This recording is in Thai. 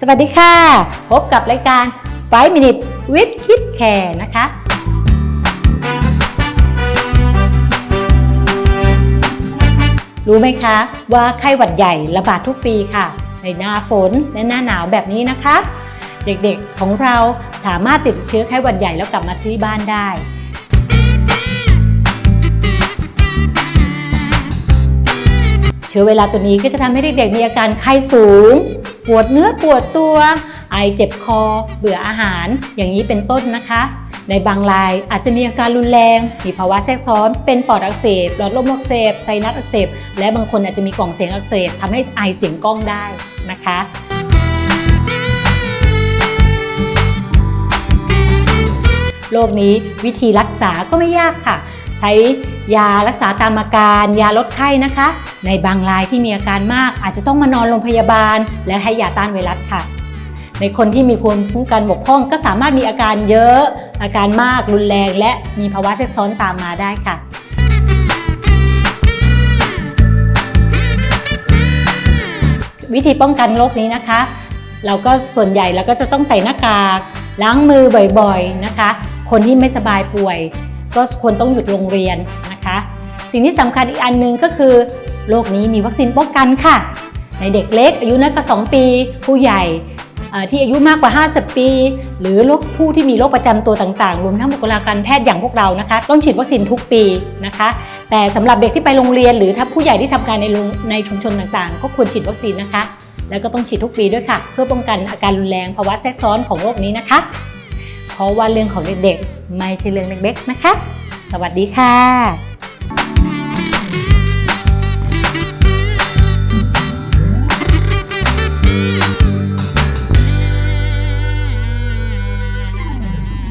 สวัสดีค่ะ พบกับรายการ 5 Minute with Kid Care นะคะ รู้ไหมคะ ว่าไข้หวัดใหญ่ระบาดทุกปีค่ะ ในหน้าฝนและหน้าหนาวแบบนี้นะคะ เด็กๆของเราสามารถติดเชื้อไข้หวัดใหญ่แล้วกลับมาที่บ้านได้ เชื้อไวรัสตัวนี้ก็จะทำให้เด็กๆมีอาการไข้สูง ปวดเนื้อปวดตัว ไอเจ็บคอ เบื่ออาหาร อย่างนี้เป็นต้นนะคะ ในบางรายอาจจะมีอาการรุนแรง มีภาวะแทรกซ้อน เป็นปอดอักเสบ หลอดลมอักเสบ ไซนัสอักเสบ และบางคนอาจจะมีกล่องเสียงอักเสบทำให้ไอเสียงก้องได้นะคะโรคนี้วิธีรักษาก็ไม่ยากค่ะ ใช้ ยารักษาตามอาการ ยาลดไข้นะคะ ในบางรายที่มีอาการมาก อาจจะต้องมานอนโรงพยาบาล และให้ยาต้านไวรัสค่ะ ในคนที่มีภูมิคุ้มกันบกพร่อง ก็สามารถมีอาการเยอะ อาการมากรุนแรง และมีภาวะแทรกซ้อนตามมาได้ค่ะวิธีป้องกันโรคนี้นะคะ เราก็ส่วนใหญ่เราก็จะต้องใส่หน้ากากล้างมือบ่อยๆนะคะ คนที่ไม่สบายป่วย ก็ควรต้องหยุดโรงเรียน นะคะ สิ่งที่สำคัญอีกอันหนึงก็คือโรคนี้มีวัคซีนป้องกันค่ะ ในเด็กเล็กอายุน้อยกว่า2ปี ผู้ใหญ่ที่อายุมากกว่า 50 ปี หรือโรคผู้ที่มีโรคประจำตัวต่างๆ รวมทั้งบุคลากรแพทย์อย่างพวกเรานะคะ ต้องฉีดวัคซีนทุกปีนะคะ แต่สำหรับเด็กที่ไปโรงเรียน หรือถ้าผู้ใหญ่ที่ทำงานในในชุมชนต่างๆ ก็ควรฉีดวัคซีนนะคะ แล้วก็ต้องฉีดทุกปีด้วยค่ะ เพื่อป้องกันอาการรุนแรงภาวะแทรกซ้อนของโรคนี้นะคะ เพราะว่าเรื่องของเด็กๆ ไม่ใช่เรื่องเล็กๆนะคะ สวัสดีค่ะ